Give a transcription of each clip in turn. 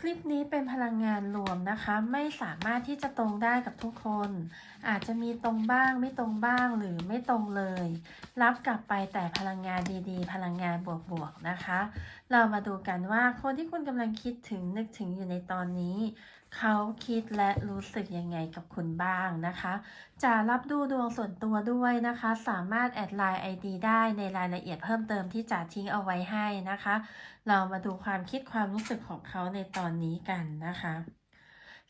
คลิปนี้เป็นพลังงานรวมนะคะ ไม่สามารถที่จะตรงได้กับทุกคน อาจจะมีตรงบ้างไม่ตรงบ้างหรือไม่ตรงเลย รับกลับไปแต่พลังงานดีๆ พลังงานบวกๆนะคะเรามาดูกันว่าคนที่คุณกำลังคิดถึงนึกถึงอยู่ในตอนนี้ เขาคิดและรู้สึกยังไงกับคุณบ้างนะคะ จะรับดูดวงส่วนตัวด้วยนะคะ สามารถแอดไลน์ ID ได้ในรายละเอียดเพิ่มเติมที่จะทิ้งเอาไว้ให้นะคะ เรามาดูความคิดความรู้สึกของเขาในตอนนี้กันนะคะ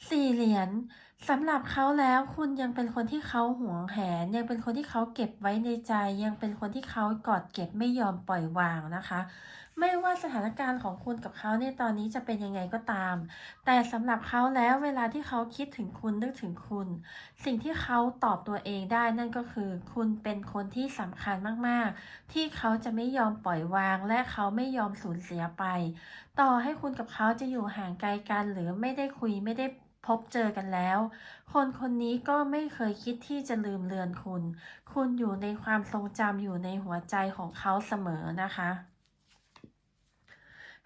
สี่เหรียญ สำหรับเขาแล้วคุณยังเป็นคนที่เขาหวงแหน ยังเป็นคนที่เขาเก็บไว้ในใจ ยังเป็นคนที่เขากอดเก็บไม่ยอมปล่อยวางนะคะ ไม่ว่าสถานการณ์ของคุณกับเขาในตอนนี้จะเป็นยังไงก็ตาม แต่สำหรับเขาแล้วเวลาที่เขาคิดถึงคุณนึกถึงคุณ สิ่งที่เขาตอบตัวเองได้นั่นก็คือ คุณเป็นคนที่สำคัญมากๆ ที่เขาจะไม่ยอมปล่อยวาง และเขาไม่ยอมสูญเสียไป ต่อให้คุณกับเขาจะอยู่ห่างไกลกันหรือไม่ได้คุยไม่ได้ พบเจอกันแล้ว คนคนนี้ก็ไม่เคยคิดที่จะลืมเลือนคุณ คุณอยู่ในความทรงจำอยู่ในหัวใจของเขาเสมอนะคะ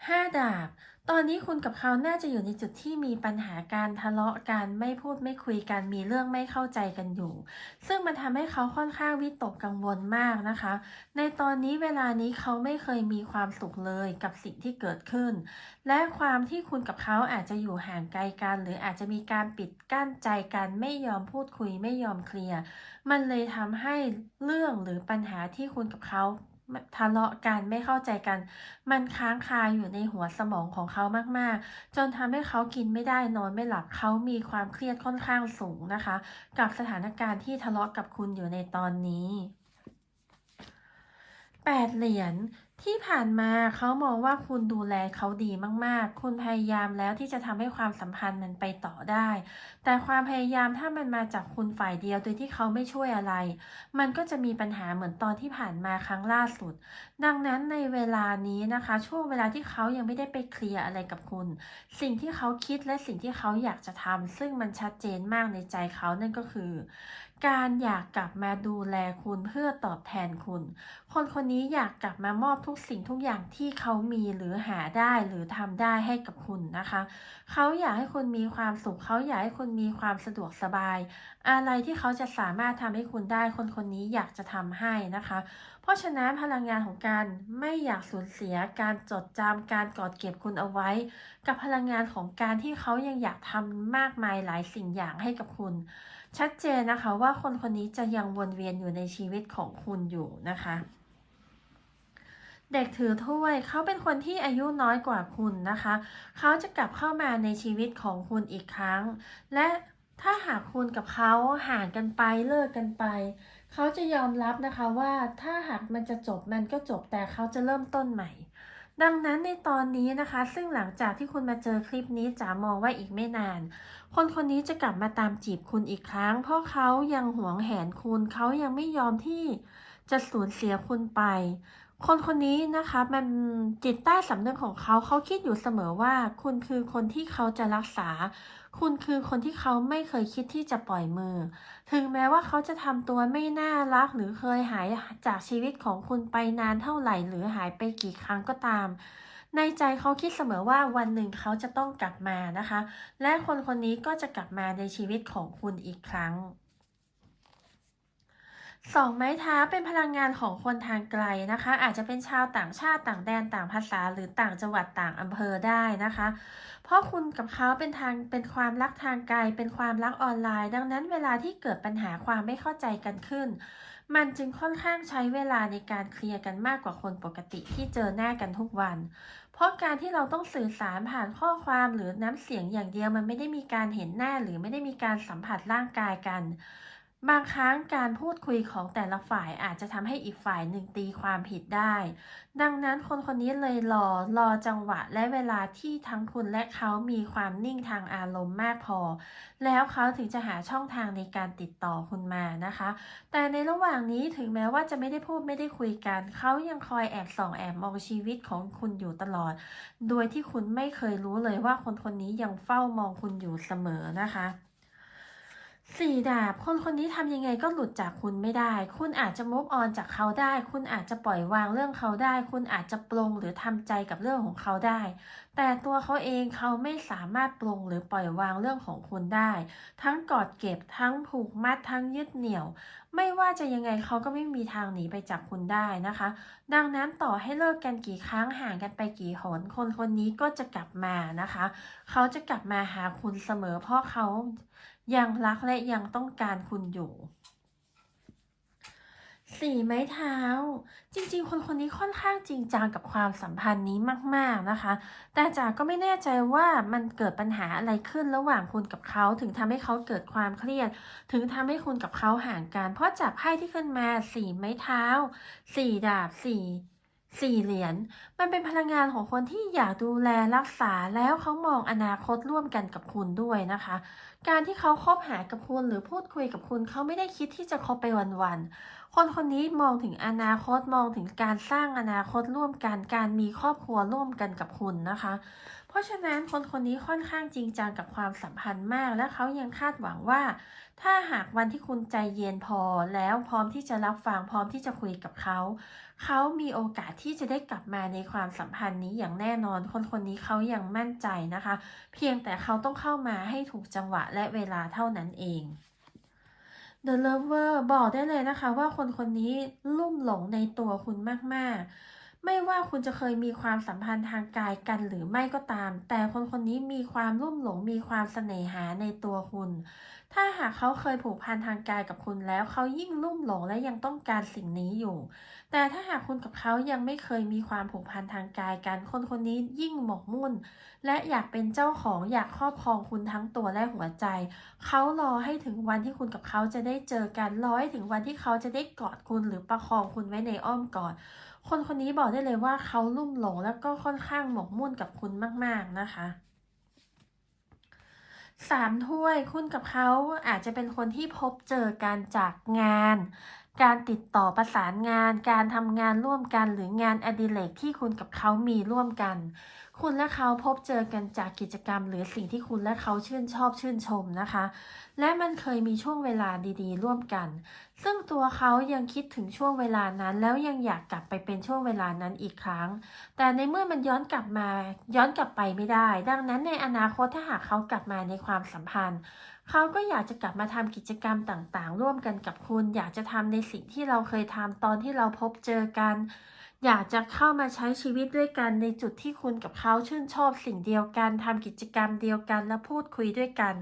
ห้าดาบ ตอนนี้คุณกับเขาน่าจะอยู่ในจุดที่มีปัญหาการทะเลาะกันไม่พูดไม่คุยกันมีเรื่องไม่เข้าใจกันอยู่ ซึ่งมันทำให้เขาค่อนข้างวิตกกังวลมากนะคะ ในตอนนี้เวลานี้เขาไม่เคยมีความสุขเลยกับสิ่งที่เกิดขึ้น และความที่คุณกับเขาอาจจะอยู่ห่างไกลกัน หรืออาจจะมีการปิดกั้นใจกันไม่ยอมพูดคุยไม่ยอมเคลียร์มันเลยทำให้เรื่องหรือปัญหาที่คุณกับเขา ทะเลาะกันไม่เข้าใจกัน มันค้างคาอยู่ในหัวสมองของเขามากๆ จนทำให้เขากินไม่ได้นอนไม่หลับเขามีความเครียดค่อนข้างสูงนะคะ กับสถานการณ์ที่ทะเลาะกับคุณอยู่ในตอนนี้ แปดเหรียญที่ผ่านมาเขามองว่าคุณดูแลเขาดีมากๆ คุณพยายามแล้วที่จะทำให้ความสัมพันธ์มันไปต่อได้ แต่ความพยายามถ้ามันมาจากคุณฝ่ายเดียวโดยที่เขาไม่ช่วยอะไร มันก็จะมีปัญหาเหมือนตอนที่ผ่านมาครั้งล่าสุด ดังนั้นในเวลานี้นะคะ ช่วงเวลาที่เขายังไม่ได้ไปเคลียร์อะไรกับคุณ สิ่งที่เขาคิดและสิ่งที่เขาอยากจะทำซึ่งมันชัดเจนมากในใจเขานั่นก็คือ การอยากกลับมาดูแลคุณเพื่อตอบแทนคุณ คนคนนี้อยากกลับมามอบทุกสิ่งทุกอย่างที่เขามีหรือหาได้หรือทำได้ให้กับคุณนะคะ เขาอยากให้คุณมีความสุข เขาอยากให้คุณมีความสะดวกสบาย อะไรที่เขาจะสามารถทำให้คุณได้ คนคนนี้อยากจะทำให้นะคะ เพราะฉะนั้นพลังงานของการไม่อยากสูญเสีย การจดจำการกอดเก็บคุณเอาไว้ กับพลังงานของการที่เขายังอยากทำมากมายหลายสิ่งอย่างให้กับคุณชัดเจนนะคะว่าคนคนนี้จะยังวนเวียนอยู่ในชีวิตของคุณอยู่นะคะ เด็กถือถ้วยเขาเป็นคนที่อายุน้อยกว่าคุณนะคะ เขาจะกลับเข้ามาในชีวิตของคุณอีกครั้ง และถ้าหากคุณกับเขาห่างกันไปเลิกกันไป เขาจะยอมรับนะคะว่าถ้าหากมันจะจบมันก็จบแต่เขาจะเริ่มต้นใหม่ ดังนั้นในตอนนี้นะคะ ซึ่งหลังจากที่คุณมาเจอคลิปนี้จ๋ามองว่าอีกไม่นาน คนคนนี้จะกลับมาตามจีบคุณอีกครั้ง เพราะเขายังหวงแหนคุณเขายังไม่ยอมที่จะสูญเสียคุณไป คนคนนี้นะคะมันจิตใต้สำนึกของเขาเขาคิดอยู่เสมอว่า คุณคือคนที่เขาจะรักษา คุณคือคนที่เขาไม่เคยคิดที่จะปล่อยมือ ถึงแม้ว่าเขาจะทำตัวไม่น่ารักหรือเคยหายจากชีวิตของคุณไปนานเท่าไหร่ หรือหายไปกี่ครั้งก็ตาม ในใจเขาคิดเสมอว่าวันหนึ่งเขาจะต้องกลับมานะคะ และคนคนนี้ก็จะกลับมาในชีวิตของคุณอีกครั้ง สองไม้เท้าเป็นพลังงานของคนทางไกลนะคะ อาจจะเป็นชาวต่างชาติต่างแดนต่างภาษา หรือต่างจังหวัดต่างอำเภอได้นะคะ เพราะคุณกับเขาเป็นทางเป็นความรักทางไกล เป็นความรักออนไลน์ ดังนั้นเวลาที่เกิดปัญหาความไม่เข้าใจกันขึ้น มันจึงค่อนข้างใช้เวลาในการเคลียร์กันมากกว่าคนปกติที่เจอหน้ากันทุกวัน เพราะการที่เราต้องสื่อสารผ่านข้อความหรือน้ำเสียงอย่างเดียวมันไม่ได้มีการเห็นหน้าหรือไม่ได้มีการสัมผัสร่างกายกัน บางครั้งการพูดคุยของแต่ละฝ่ายอาจจะทำให้อีกฝ่ายหนึ่งตีความผิดได้ ดังนั้นคนคนนี้เลยรอรอจังหวะและเวลาที่ทั้งคุณและเขามีความนิ่งทางอารมณ์มากพอ แล้วเขาถึงจะหาช่องทางในการติดต่อคุณมานะคะ แต่ในระหว่างนี้ถึงแม้ว่าจะไม่ได้พูดไม่ได้คุยกัน เขายังคอยแอบส่องแอบมองชีวิตของคุณอยู่ตลอด โดยที่คุณไม่เคยรู้เลยว่าคนคนนี้ยังเฝ้ามองคุณอยู่เสมอนะคะ สี่ดาบคนคนนี้ทำยังไงก็หลุดจากคุณไม่ได้ คุณอาจจะมุฟออนจากเขาได้ คุณอาจจะปล่อยวางเรื่องเขาได้ คุณอาจจะปลงหรือทำใจกับเรื่องของเขาได้ แต่ตัวเขาเองเขาไม่สามารถปลงหรือปล่อยวางเรื่องของคุณได้ ทั้งกอดเก็บทั้งผูกมัดทั้งยึดเหนี่ยว ไม่ว่าจะยังไงเขาก็ไม่มีทางหนีไปจากคุณได้นะคะ ดังนั้นต่อให้เลิกกันกี่ครั้งห่างกันไปกี่หนคนคนนี้ก็จะกลับมานะคะ เขาจะกลับมาหาคุณเสมอเพราะเขา ยังรักและยังต้องการคุณอยู่สี่ไม้เท้า จริงๆ คนคนนี้ค่อนข้างจริงจังกับความสัมพันธ์นี้มากๆนะคะ แต่จ๋าก็ไม่แน่ใจว่ามันเกิดปัญหาอะไรขึ้นระหว่างคุณกับเขา ถึงทำให้เขาเกิดความเครียด ถึงทำให้คุณกับเขาห่างกัน เพราะจากไพ่ที่ขึ้นมาสี่ไม้เท้าสี่ดาบสี่ สี่เหรียญมันเป็นพลังงานของคนที่อยากดูแลรักษาแล้วเขามองอนาคตร่วมกันกับคุณด้วยนะคะ การที่เขาคบหากับคุณหรือพูดคุยกับคุณเขาไม่ได้คิดที่จะคบไปวันๆ คนคนนี้มองถึงอนาคตมองถึงการสร้างอนาคตร่วมกันการมีครอบครัวร่วมกันกับคุณนะคะ เพราะฉะนั้นคนคนนี้ค่อนข้างจริงจังกับความสัมพันธ์มาก และเขายังคาดหวังว่า ถ้าหากวันที่คุณใจเย็นพอแล้วพร้อมที่จะรับฟังพร้อมที่จะคุยกับเขาเขามีโอกาสที่จะได้กลับมาในความสัมพันธ์นี้อย่างแน่นอน คนคนนี้เขายังมั่นใจนะคะ เพียงแต่เขาต้องเข้ามาให้ถูกจังหวะและเวลาเท่านั้นเอง The Lover บอกได้เลยนะคะว่าคนคนนี้ลุ่มหลงในตัวคุณมากๆ ไม่ว่าคุณจะเคยมีความสัมพันธ์ทางกายกันหรือไม่ก็ตาม แต่คนคนนี้มีความลุ่มหลงมีความเสน่หาในตัวคุณ ถ้าหากเขาเคยผูกพันทางกายกับคุณแล้ว เขายิ่งลุ่มหลงและยังต้องการสิ่งนี้อยู่ แต่ถ้าหากคุณกับเขายังไม่เคยมีความผูกพันทางกายกัน คนคนนี้ยิ่งหมกมุ่น และอยากเป็นเจ้าของอยากครอบครองคุณทั้งตัวและหัวใจ เขารอให้ถึงวันที่คุณกับเขาจะได้เจอกันรอให้ถึงวันที่เขาจะได้กอดคุณหรือประคองคุณไว้ในอ้อมกอด คนคนนี้บอกได้เลยว่าเขาลุ่มหลงแล้วก็ค่อนข้างหมกมุ่นกับคุณมาก ๆนะคะสามถ้วยคุณกับเขาอาจจะเป็นคนที่พบเจอการจากงาน การติดต่อประสานงาน การทำงานร่วมกันหรืองานอดิเรกที่คุณกับเขามีร่วมกัน คุณและเขาพบเจอกันจากกิจกรรม หรือสิ่งที่คุณและเขาชื่นชอบชื่นชมนะคะ และมันเคยมีช่วงเวลาดีๆ ร่วมกัน ซึ่งตัวเขายังคิดถึงช่วงเวลานั้น แล้วยังอยากกลับไปเป็นช่วงเวลานั้นอีกครั้ง แต่ในเมื่อมันย้อนกลับมาย้อนกลับไปไม่ได้ ดังนั้นในอนาคตถ้าหากเขากลับมาในความสัมพันธ์ เขาก็อยากจะกลับมาทำกิจกรรมต่างๆ ร่วมกันกับคุณ อยากจะทำในสิ่งที่เราเคยทำตอนที่เราพบเจอกัน อยากจะเข้ามาใช้ชีวิตด้วยกันในจุดที่คุณกับเขาชื่นชอบสิ่งเดียวกันทำกิจกรรมเดียวกันและพูดคุยด้วยกัน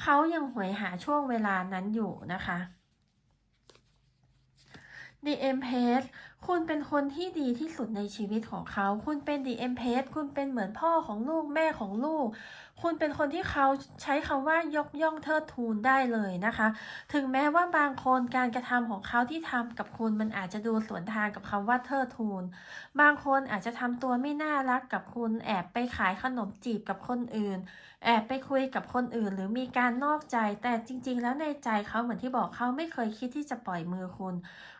เขายังหวยหาช่วงเวลานั้นอยู่นะคะ The e m p r e s s คุณเป็นคนที่ดีที่สุดในชีวิตของเขา คุณเป็น The e m p r e s s คุณเป็นเหมือนพ่อของลูกแม่ของลูก คุณเป็นคนที่เขาใช้คำว่ายกย่องเทิดทูนได้เลยนะคะ ถึงแม้ว่าบางคนการกระทำของเขาที่ทำกับคุณมันอาจจะดูสวนทางกับคำว่าเทิดทูน บางคนอาจจะทำตัวไม่น่ารักกับคุณแอบไปขายขนมจีบกับคนอื่น แอบไปคุยกับคนอื่น หรือมีการนอกใจ แต่จริง ๆ แล้วในใจเขาเหมือนที่บอกเขาไม่เคยคิดที่จะปล่อยมือคุณ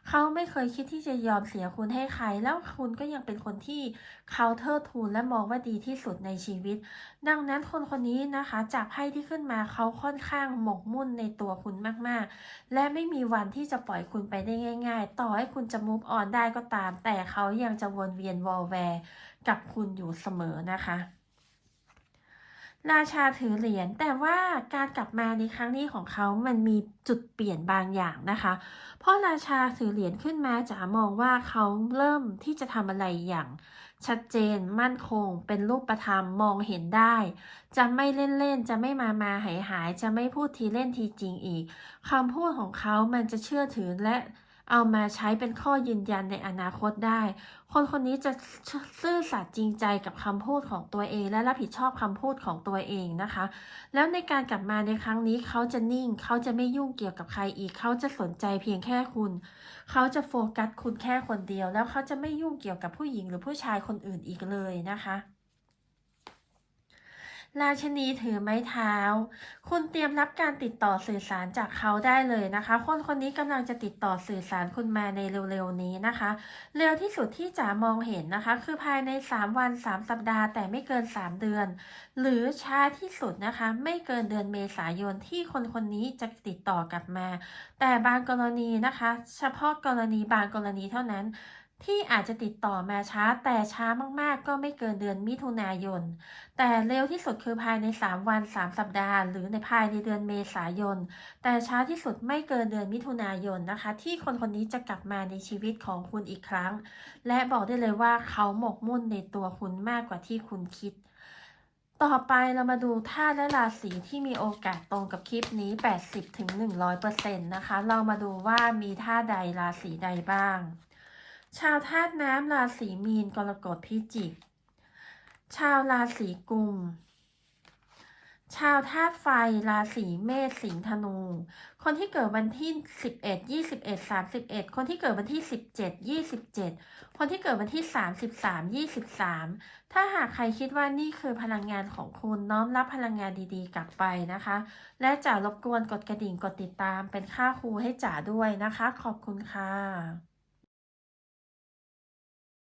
เขาไม่เคยคิดที่จะยอมเสียคุณให้ใคร แล้วคุณก็ยังเป็นคนที่เขาเทิดทูนและมองว่าดีที่สุดในชีวิต ดังนั้นคนคนนี้นะคะจากไพ่ที่ขึ้นมาเขาค่อนข้างหมกมุ่นในตัวคุณมากๆ และไม่มีวันที่จะปล่อยคุณไปได้ง่าย ๆ ต่อให้คุณจะมุฟออนได้ก็ตาม แต่เขายังจะวนเวียนวอลแวร์กับคุณอยู่เสมอนะคะ ราชาถือเหรียญแต่ว่าการกลับมาในครั้งนี้ของเขามันมีจุดเปลี่ยนบางอย่างนะคะ เพราะราชาถือเหรียญขึ้นมาจะมองว่าเขาเริ่มที่จะทำอะไรอย่าง ชัดเจนมั่นคง เป็นรูปธรรมมองเห็นได้ จะไม่เล่นๆจะไม่มามาหายหายๆจะไม่พูดทีเล่นทีจริงอีกคำพูดของเขามันจะเชื่อถือและ เอามาใช้เป็นข้อยืนยันในอนาคตได้ คนคนนี้จะซื่อสัตย์จริงใจกับคำพูดของตัวเอง และรับผิดชอบคำพูดของตัวเองนะคะ แล้วในการกลับมาในครั้งนี้เขาจะนิ่ง เขาจะไม่ยุ่งเกี่ยวกับใครอีก เขาจะสนใจเพียงแค่คุณ เขาจะโฟกัสคุณแค่คนเดียว แล้วเขาจะไม่ยุ่งเกี่ยวกับผู้หญิงหรือผู้ชายคนอื่นอีกเลยนะคะ ราชนีถือไม้เท้า คุณเตรียมรับการติดต่อสื่อสารจากเขาได้เลยนะคะ คนคนนี้กำลังจะติดต่อสื่อสารคุณมาในเร็วๆนี้นะคะ เร็วที่สุดที่จะมองเห็นนะคะ คือภายใน 3 วัน 3 สัปดาห์ แต่ไม่เกิน 3 เดือน หรือช้าที่สุดนะคะ ไม่เกินเดือนเมษายนที่คนคนนี้จะติดต่อกลับมา แต่บางกรณีนะคะ เฉพาะกรณีบางกรณีเท่านั้น ที่อาจจะติดต่อมาช้าแต่ช้ามากๆ ก็ไม่เกินเดือนมิถุนายน แต่เร็วที่สุดคือภายใน 3 วัน 3 สัปดาห์ หรือในภายในเดือนเมษายน แต่ช้าที่สุดไม่เกินเดือนมิถุนายนนะคะ ที่คนคนนี้จะกลับมาในชีวิตของคุณอีกครั้ง และบอกได้เลยว่าเขาหมกมุ่นในตัวคุณมากกว่าที่คุณคิด ต่อไปเรามาดูธาตุและราศีที่มีโอกาสตรงกับคลิปนี้ 80-100%นะคะ เรามาดูว่ามีธาตุใดราศีใดบ้าง ชาวธาตุน้ำราศีมีนกรกฎพิจิก ชาวราศีกุม ชาวธาตุไฟราศีเมษสิงห์ธนู คนที่เกิดวันที่ 11 21 31 คนที่เกิดวันที่ 17 27 คนที่เกิดวันที่ 33 23 ถ้าหากใครคิดว่านี่คือพลังงานของคุณน้อมรับพลังงานดีๆ กลับไปนะคะ และจ๋ารบกวนกดกระดิ่งกดติดตามเป็นค่าครูให้จ๋าด้วยนะคะ ขอบคุณค่ะ